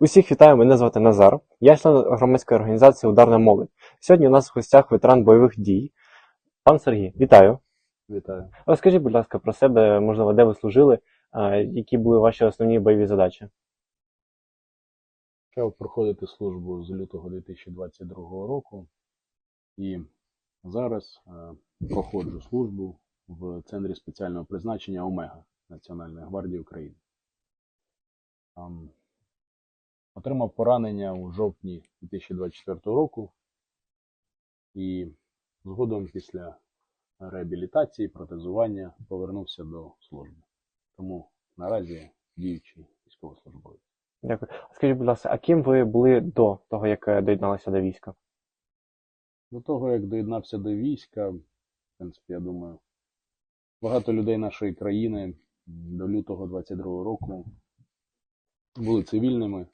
Усіх вітаю, мене звати Назар. Я член громадської організації Ударна молодь. Сьогодні у нас в гостях ветеран бойових дій. Пан Сергій, вітаю. Вітаю. Розкажіть, будь ласка, про себе, можливо, де ви служили, які були ваші основні бойові задачі? Почав проходити службу з лютого 2022 року і зараз е, проходжу службу в Центрі спеціального призначення Омега Національної гвардії України. Отримав поранення у жовтні 2024 року і згодом після реабілітації, протезування повернувся до служби. Тому наразі діючий військовослужбовець. Дякую. Скажіть, будь ласка, а ким ви були до того, як е, доєдналися до війська? До того, як доєднався до війська, в принципі, я думаю, багато людей нашої країни до лютого 22-го року були цивільними.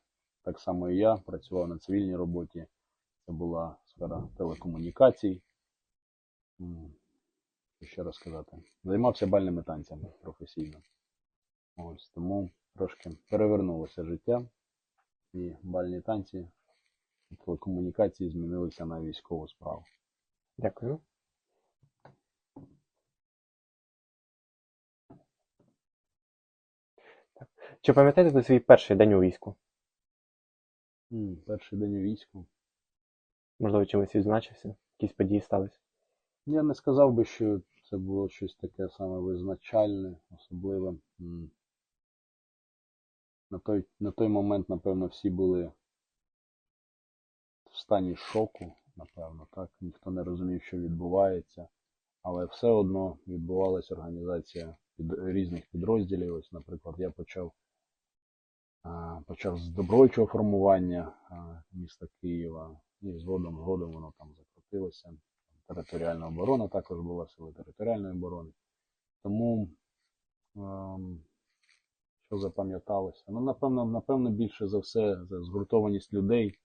Так само і я працював на цивільній роботі. Це була сфера телекомунікацій. Ще розказати? Займався бальними танцями професійно. Ось тому трошки перевернулося життя, і бальні танці телекомунікації змінилися на військову справу. Дякую. Чи пам'ятаєте ви свій перший день у війську? М, Перший день у війську. Можливо, чимось відзначився? Якісь події сталися? Я не сказав би, що це було щось таке саме визначальне, особливе. М. На той, на той момент, напевно, всі були в стані шоку, напевно, так. Ніхто не розумів, що відбувається. Але все одно відбувалася організація під, різних підрозділів. Ось, наприклад, я почав, почав з добровольчого формування міста Києва, і згодом, згодом воно там закрутилося. Територіальна оборона також була сили територіальної оборони. Тому ем, що запам'яталося? Ну, напевно, напевно, більше за все за згуртованість людей,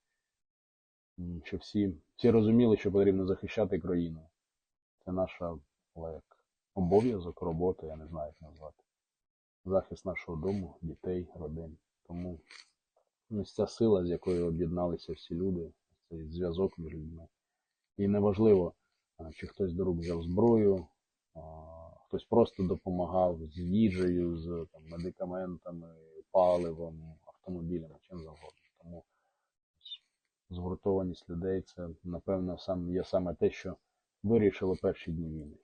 що всі, всі розуміли, що потрібно захищати країну. Це наша як обов'язок, робота, я не знаю, як назвати. Захист нашого дому, дітей, родин. Тому ось ця сила, з якою об'єдналися всі люди, цей зв'язок між людьми. І неважливо, чи хтось до рук взяв зброю, хтось просто допомагав з їжею, з там, медикаментами, паливом, автомобілями, чим завгодно. Тому згуртованість людей це, напевно, сам, є саме те, що вирішило перші дні війни.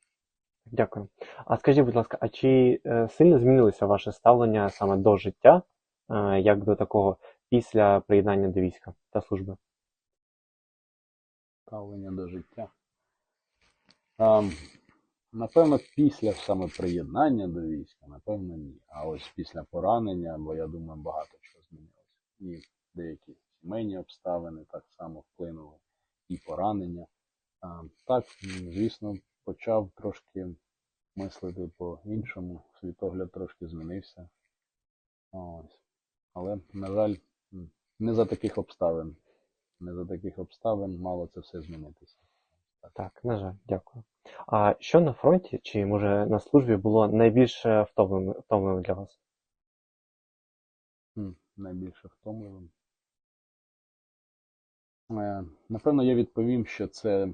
Дякую. А скажіть, будь ласка, а чи е, сильно змінилося ваше ставлення саме до життя, як до такого після приєднання до війська та служби? ставлення до життя. А, напевно, після саме приєднання до війська, напевно, ні. А ось після поранення, бо я думаю, багато чого змінилося. І деякі сімейні обставини так само вплинули, і поранення. А, так, звісно, почав трошки мислити по-іншому, світогляд трошки змінився. Ось. Але, на жаль, не за таких обставин. Не за таких обставин мало це все змінитися. Так, на жаль, дякую. А що на фронті, чи може на службі було найбільш е, втомленим, втомленим для вас? Найбільше втомливим. Е, Напевно, я відповім, що це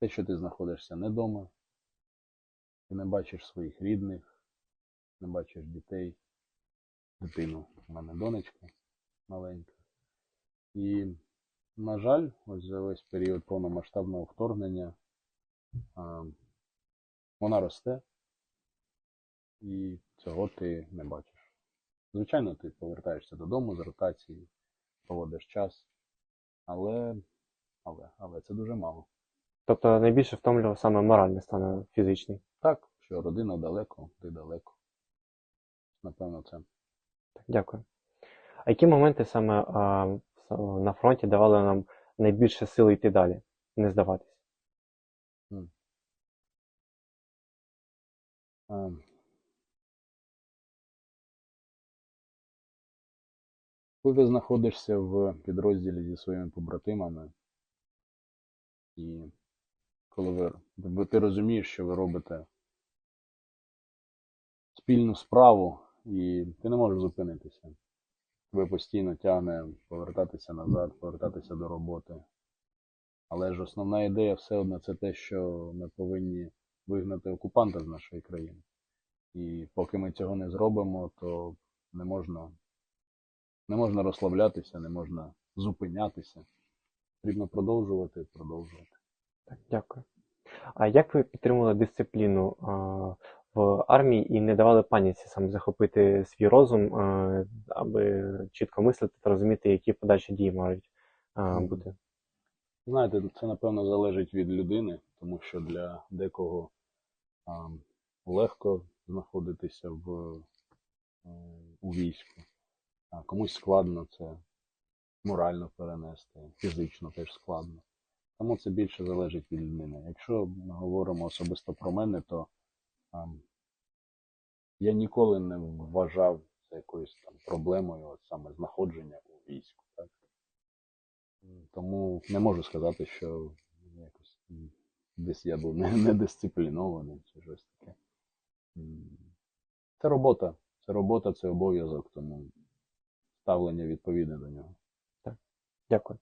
те, що ти знаходишся не вдома, ти не бачиш своїх рідних, не бачиш дітей, дитину. У мене донечка маленька. І, на жаль, ось за весь період повномасштабного вторгнення а, вона росте, і цього ти не бачиш. Звичайно, ти повертаєшся додому з ротації, проводиш час, але, але, але це дуже мало. Тобто найбільше втомлював саме моральний стан, фізичний. Так, що родина далеко, ти далеко. Напевно, це. Дякую. А які моменти саме а, на фронті давали нам найбільше сили йти далі, не здаватись? А, Коли ти знаходишся в підрозділі зі своїми побратимами, і коли ви- ти розумієш, що ви робите спільну справу, і ти не можеш зупинитися. тебе постійно тягне повертатися назад, повертатися до роботи. Але ж основна ідея все одно це те, що ми повинні вигнати окупанта з нашої країни. І поки ми цього не зробимо, то не можна, не можна розслаблятися, не можна зупинятися. Потрібно продовжувати, продовжувати. Так, дякую. А як ви підтримували дисципліну в армії і не давали паніці саме захопити свій розум, аби чітко мислити та розуміти, які подальші дії можуть бути? Знаєте, це напевно залежить від людини, тому що для декого а, легко знаходитися в, е, у війську, а комусь складно це морально перенести, фізично теж складно. Тому це більше залежить від людини. Якщо ми говоримо особисто про мене, то я ніколи не вважав це якоюсь там проблемою от саме знаходження у війську. Так? Тому не можу сказати, що якось десь я був недисциплінований чи щось таке. Це робота. Це робота, це обов'язок, тому ставлення відповідне до нього. Так, Дякую.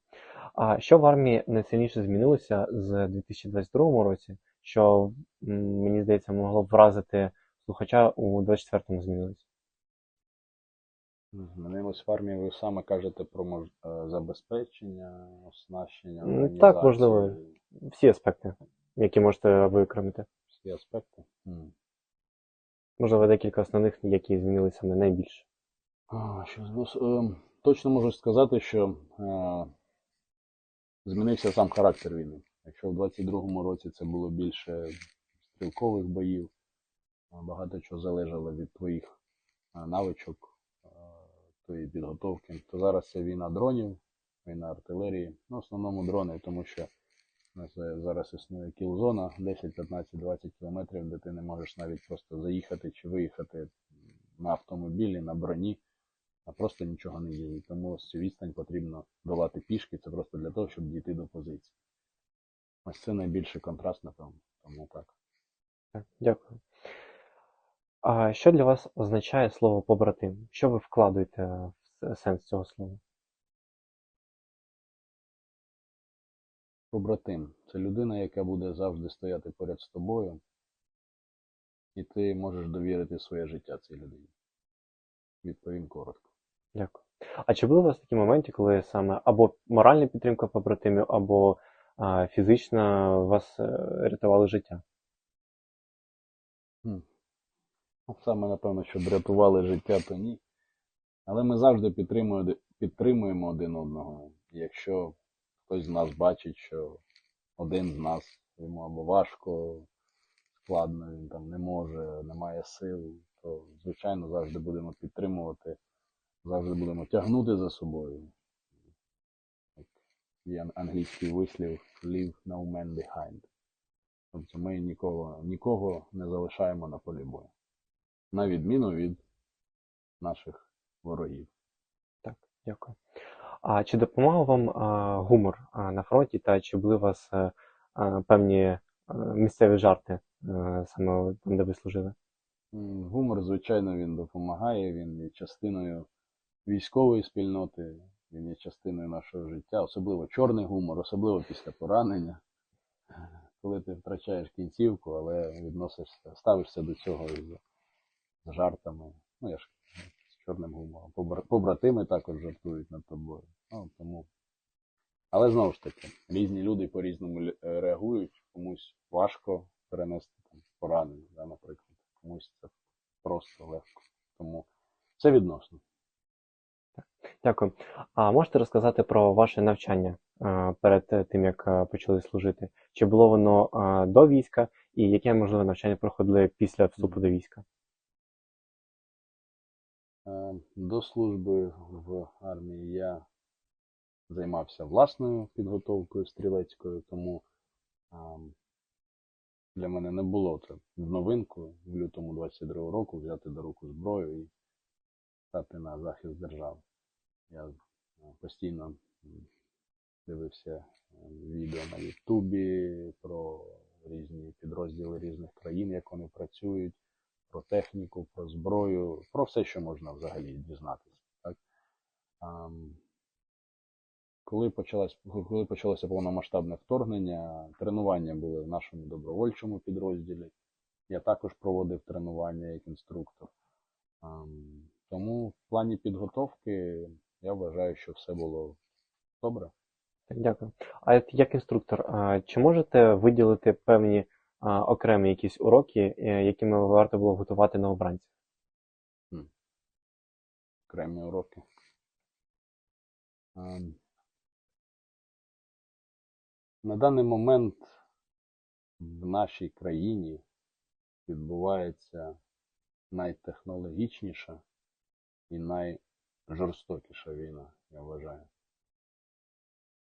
А що в армії найсильніше змінилося з 2022 році, що мені здається могло б вразити слухача у 24-му змінилось? Змінилось в армії, ви саме кажете про мож... е, забезпечення, оснащення, Ну, організацію, так, можливо. Всі аспекти, які можете викремити. всі аспекти. Можливо, декілька основних, які змінилися саме найбільше. А, що е, Точно можу сказати, що е, змінився сам характер війни. Якщо в 22-му році це було більше стрілкових боїв, багато чого залежало від твоїх навичок, твоєї підготовки, то зараз це війна дронів, війна артилерії. Ну, в основному дрони, тому що у нас е, зараз існує кілзона 10, 15, 20 кілометрів, де ти не можеш навіть просто заїхати чи виїхати на автомобілі, на броні а просто нічого не їздить. Тому цю відстань потрібно долати пішки, це просто для того, щоб дійти до позиції. Ось це найбільший контраст, напевно. Тому так. Дякую. А що для вас означає слово побратим? Що ви вкладаєте в сенс цього слова? Побратим це людина, яка буде завжди стояти поряд з тобою, і ти можеш довірити своє життя цій людині. Відповім коротко. Дякую. А чи були у вас такі моменти, коли саме або моральна підтримка побратимів, або а, фізична вас е, рятували життя? Ну, Саме, напевно, щоб рятували життя, то ні. Але ми завжди підтримуємо, підтримуємо один одного. Якщо хтось з нас бачить, що один з нас йому або важко, складно, він там не може, немає сил, то, звичайно, завжди будемо підтримувати, завжди будемо тягнути за собою. Є англійський вислів leave no man behind. Тобто ми нікого, нікого не залишаємо на полі бою. На відміну від наших ворогів. Так, дякую. А чи допомагав вам а, гумор а, на фронті, та чи були у вас е, а, певні е, місцеві жарти е, саме там, де ви служили? Гумор, звичайно, він допомагає, він є частиною військової спільноти, він є частиною нашого життя, особливо чорний гумор, особливо після поранення. Коли ти втрачаєш кінцівку, але відносишся, ставишся до цього з з жартами. Ну, я ж з чорним гумором. Побратими також жартують над тобою. Ну, тому... Але знову ж таки, різні люди по-різному е, реагують, комусь важко перенести там, поранення, да, наприклад, комусь це просто легко. Тому це відносно. Дякую. А можете розказати про ваше навчання перед е, тим, як почали служити? Чи було воно до війська, і яке можливе навчання проходили після вступу до війська? Е, До служби в армії я займався власною підготовкою стрілецькою, тому для мене не було це новинку в лютому 22 року взяти до руку зброю і стати на захист держави. Я е, постійно дивився е, відео на Ютубі про різні підрозділи різних країн, як вони працюють, про техніку, про зброю, про все, що можна взагалі дізнатися. Так? Коли, почалось, коли почалося повномасштабне вторгнення, тренування були в нашому добровольчому підрозділі. Я також проводив тренування як інструктор. Тому в плані підготовки я вважаю, що все було добре. Дякую. А як інструктор, чи можете виділити певні окремі якісь уроки, е, якими варто було готувати новобранців? окремі уроки. Ем, На даний момент в нашій країні відбувається найтехнологічніша і найжорстокіша війна, я вважаю,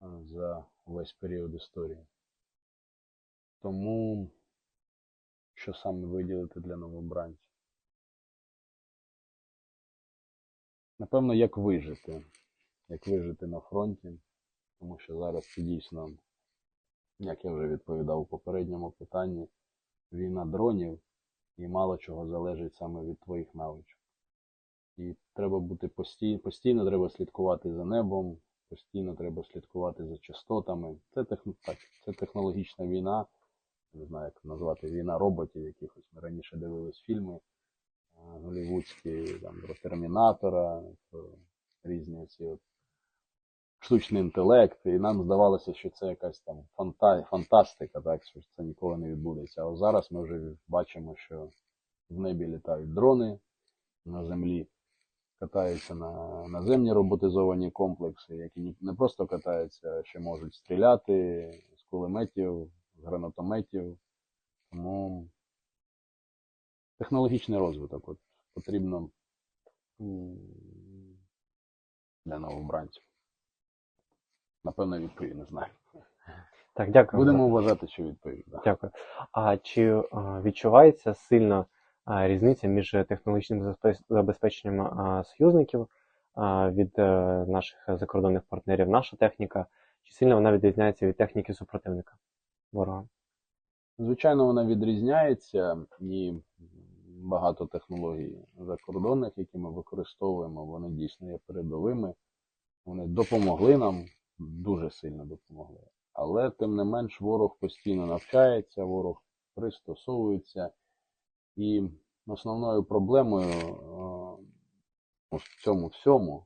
е, за весь період історії. Тому що саме виділити для новобранців? Напевно, як вижити. Як вижити на фронті, тому що зараз це дійсно, як я вже відповідав у попередньому питанні, війна дронів і мало чого залежить саме від твоїх навичок. І треба бути постійно, постійно треба слідкувати за небом, постійно треба слідкувати за частотами. Це, техно, так, це технологічна війна, не знаю, як назвати війна роботів, якихось ми раніше дивились фільми е, голівудські, там, про Термінатора, про різні ці от штучний інтелект, і нам здавалося, що це якась там фанта... фантастика, так, що це ніколи не відбудеться. А зараз ми вже бачимо, що в небі літають дрони, на землі катаються на наземні роботизовані комплекси, які не просто катаються, а ще можуть стріляти з кулеметів, з гранатометів. Тому технологічний розвиток от, потрібно для новобранців. Напевно, відповідь не знаю. Так, дякую. Будемо вважати, що відповідь. Да. Дякую. А чи відчувається сильна е, різниця між технологічним забезпеченням союзників від е, наших закордонних партнерів, наша техніка? Чи сильно вона відрізняється від техніки супротивника ворога? Звичайно, вона відрізняється і багато технологій закордонних, які ми використовуємо, вони дійсно є передовими. Вони допомогли нам, дуже сильно допомогли. Але тим не менш ворог постійно навчається, ворог пристосовується. І основною проблемою е, в цьому всьому,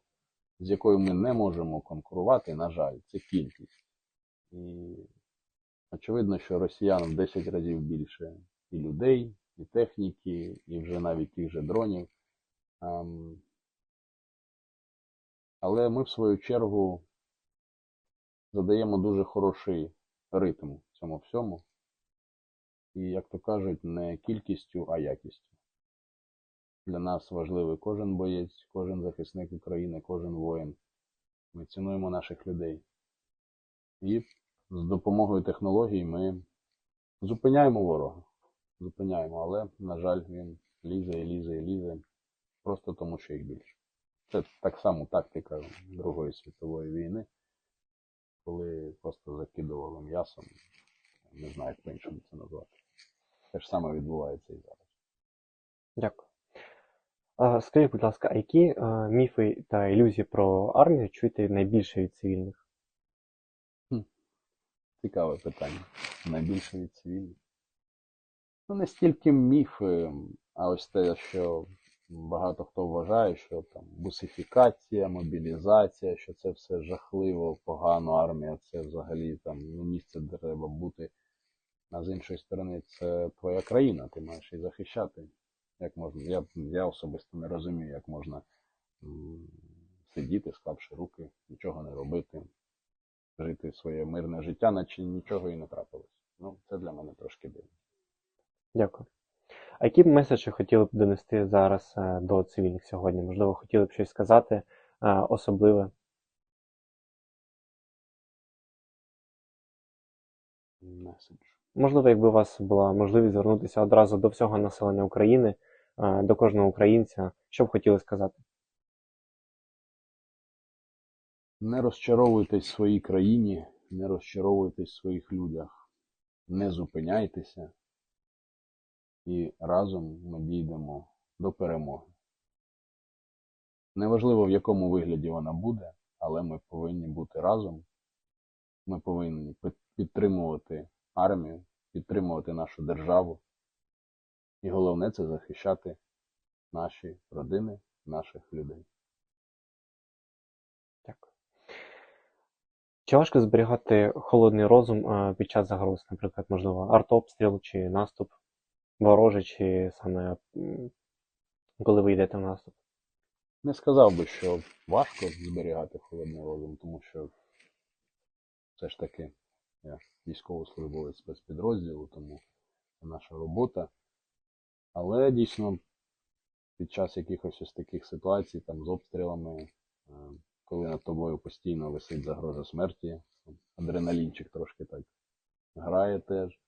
з якою ми не можемо конкурувати, на жаль, це кількість. І Очевидно, що росіян в 10 разів більше і людей, і техніки, і вже навіть тих же дронів. Ем, Але ми, в свою чергу, задаємо дуже хороший ритм цьому всьому. І, як то кажуть, не кількістю, а якістю. Для нас важливий кожен боєць, кожен захисник України, кожен воїн. Ми цінуємо наших людей. І з допомогою технологій ми зупиняємо ворога. Зупиняємо, але, на жаль, він лізе і лізе і лізе, просто тому, що їх більше. Це так само тактика Другої світової війни, коли просто закидували м'ясом, не знаю, як по-іншому це назвати. Те ж саме відбувається і зараз. Дякую. Скажіть, будь ласка, а які е, міфи та ілюзії про армію чуєте найбільше від цивільних? Цікаве питання. Найбільше від цивільних. Ну, не стільки міфи, а ось те, що багато хто вважає, що там бусифікація, мобілізація, що це все жахливо, погано, армія це взагалі там не місце, де треба бути. А з іншої сторони, це твоя країна, ти маєш її захищати. Як можна? Я, я особисто не розумію, як можна сидіти, склавши руки, нічого не робити, жити своє мирне життя, наче нічого і не трапилось. Ну, це для мене трошки дивно. Дякую. А які б меседжі хотіли б донести зараз е, до цивільних сьогодні? Можливо, хотіли б щось сказати е, особливе? Меседж. Можливо, якби у вас була можливість звернутися одразу до всього населення України, е, до кожного українця, що б хотіли сказати? Не розчаровуйтесь в своїй країні, не розчаровуйтесь в своїх людях, не зупиняйтеся, і разом ми дійдемо до перемоги. Неважливо, в якому вигляді вона буде, але ми повинні бути разом. Ми повинні підтримувати армію, підтримувати нашу державу. І головне це захищати наші родини, наших людей. Дякую. Чи важко зберігати холодний розум е, під час загроз, наприклад, можливо, артобстріл чи наступ ворожий, чи саме коли ви йдете в наступ? Не сказав би, що важко зберігати холодний розум, тому що все ж таки я військовослужбовець спецпідрозділу, тому це наша робота. Але дійсно під час якихось ось таких ситуацій, там з обстрілами, е, коли над тобою постійно висить загроза смерті, адреналінчик трошки так грає теж.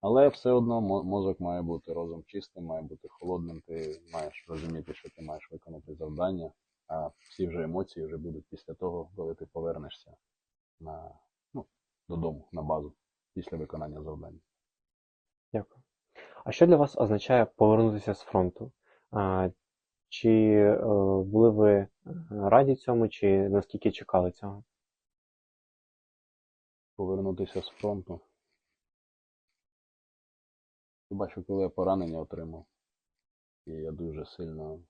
Але все одно мозок має бути розум чистим, має бути холодним. Ти маєш розуміти, що ти маєш виконати завдання, а всі вже емоції вже будуть після того, коли ти повернешся на, додому, на базу, після виконання завдання. Дякую. А що для вас означає повернутися з фронту? Чи е, були ви е, раді цьому, чи наскільки чекали цього? Повернутися з фронту. Хіба що коли я поранення отримав, і я дуже сильно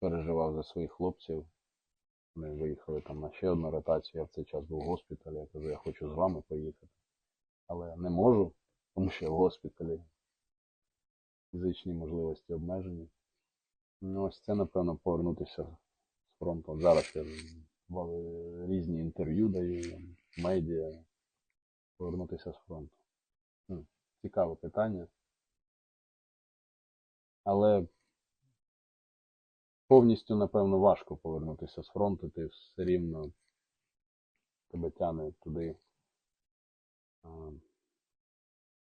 переживав за своїх хлопців. Вони виїхали там на ще одну ротацію, я в цей час був в госпіталі, я кажу, я хочу з вами поїхати. Але не можу, тому що я в госпіталі. Фізичні можливості обмежені. Ну, ось це, напевно, повернутися з фронту. Зараз я різні інтерв'ю даю, медіа. Повернутися з фронту. Цікаве питання. Але повністю, напевно, важко повернутися з фронту. Ти все рівно тебе тяне туди. а,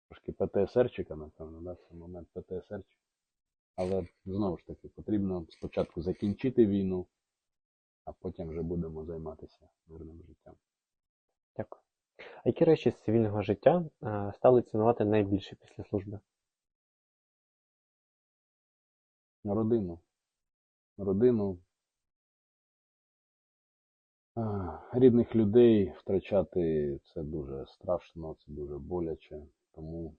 Трошки ПТСРчика, напевно, да? це момент ПТСРчика. Але знову ж таки, потрібно спочатку закінчити війну, а потім вже будемо займатися мирним життям. Дякую. А які речі з цивільного життя е, стали цінувати найбільше після служби? Родину. Родину. Рідних людей втрачати це дуже страшно, це дуже боляче. Тому,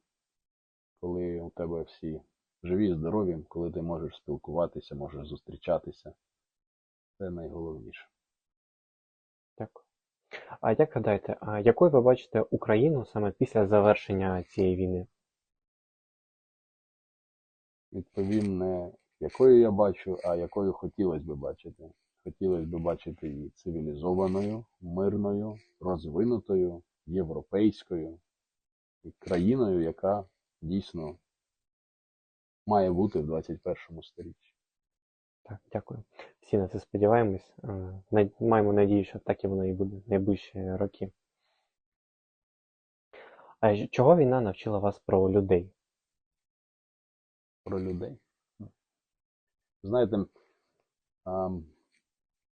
коли у тебе всі живі, здорові, коли ти можеш спілкуватися, можеш зустрічатися, це найголовніше. Дякую. А як гадаєте, а якою ви бачите Україну саме після завершення цієї війни? Відповім не якою я бачу, а якою хотілося б бачити. Хотілося б бачити її цивілізованою, мирною, розвинутою, європейською і країною, яка дійсно має бути в 21 сторіччі. Так, дякую. Всі на це сподіваємось. Е, Маємо надію, що так і воно і буде в найближчі роки. А чого війна навчила вас про людей? Про людей. Знаєте,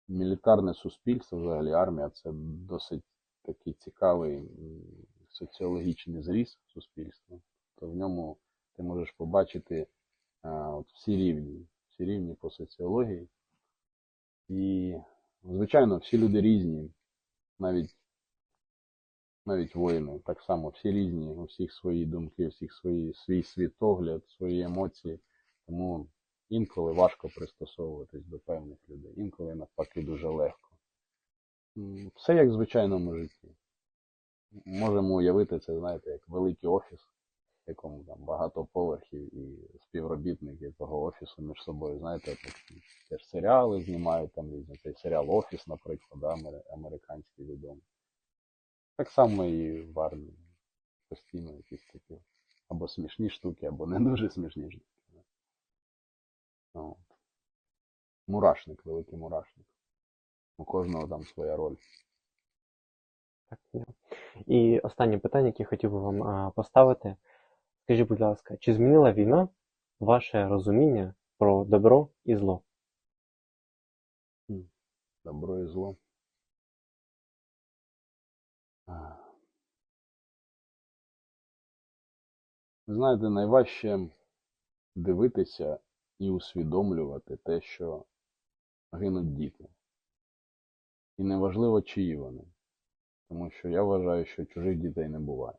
мілітарне суспільство, взагалі армія, це досить такий цікавий соціологічний зріз суспільства. То в ньому ти можеш побачити от всі рівні, всі рівні по соціології. І, звичайно, всі люди різні, навіть, навіть воїни, так само всі різні, у всіх свої думки, у всіх свої, свій світогляд, свої емоції. Тому інколи важко пристосовуватись до певних людей, інколи навпаки дуже легко. Все як в звичайному житті. Можемо уявити це, знаєте, як великий офіс, в якому там багато поверхів і співробітники того офісу між собою, знаєте, так, теж серіали знімають там різні. Цей серіал Офіс, наприклад, да, американський відомий. Так само і в армії. Постійно якісь такі або смішні штуки, або не дуже смішні штуки. От. Мурашник, великий мурашник. У кожного там своя роль. Так. І останнє питання, яке хотів би вам поставити. Скажіть, будь ласка, чи змінила війна ваше розуміння про добро і зло? Добро і зло. Знаєте, найважче дивитися і усвідомлювати те, що гинуть діти. І неважливо, чиї вони. Тому що я вважаю, що чужих дітей не буває.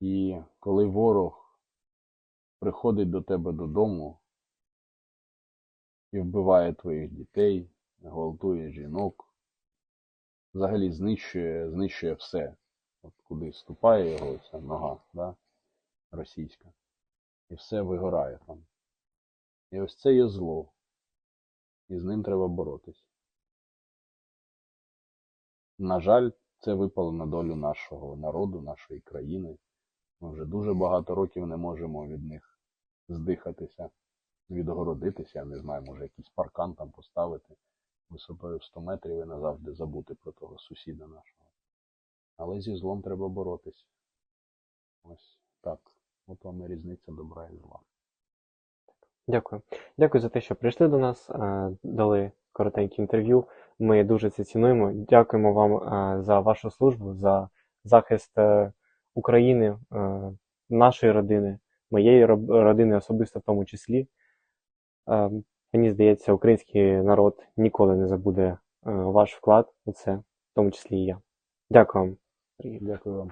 І коли ворог приходить до тебе додому і вбиває твоїх дітей, гвалтує жінок, взагалі знищує, знищує все, От куди ступає його ця нога, да? російська, і все вигорає там. І ось це є зло. І з ним треба боротись. На жаль, це випало на долю нашого народу, нашої країни. Ми вже дуже багато років не можемо від них здихатися, відгородитися, я не знаю, може якийсь паркан там поставити висотою в 100 метрів і назавжди забути про того сусіда нашого. Але зі злом треба боротись. Ось так. От вам і різниця добра і зла. Дякую. Дякую за те, що прийшли до нас, е, дали коротеньке інтерв'ю. Ми дуже це цінуємо. Дякуємо вам е, за вашу службу, за захист е, України, нашої родини, моєї родини особисто в тому числі. Мені здається, український народ ніколи не забуде ваш вклад у це, в тому числі і я. Дякую вам. Дякую вам.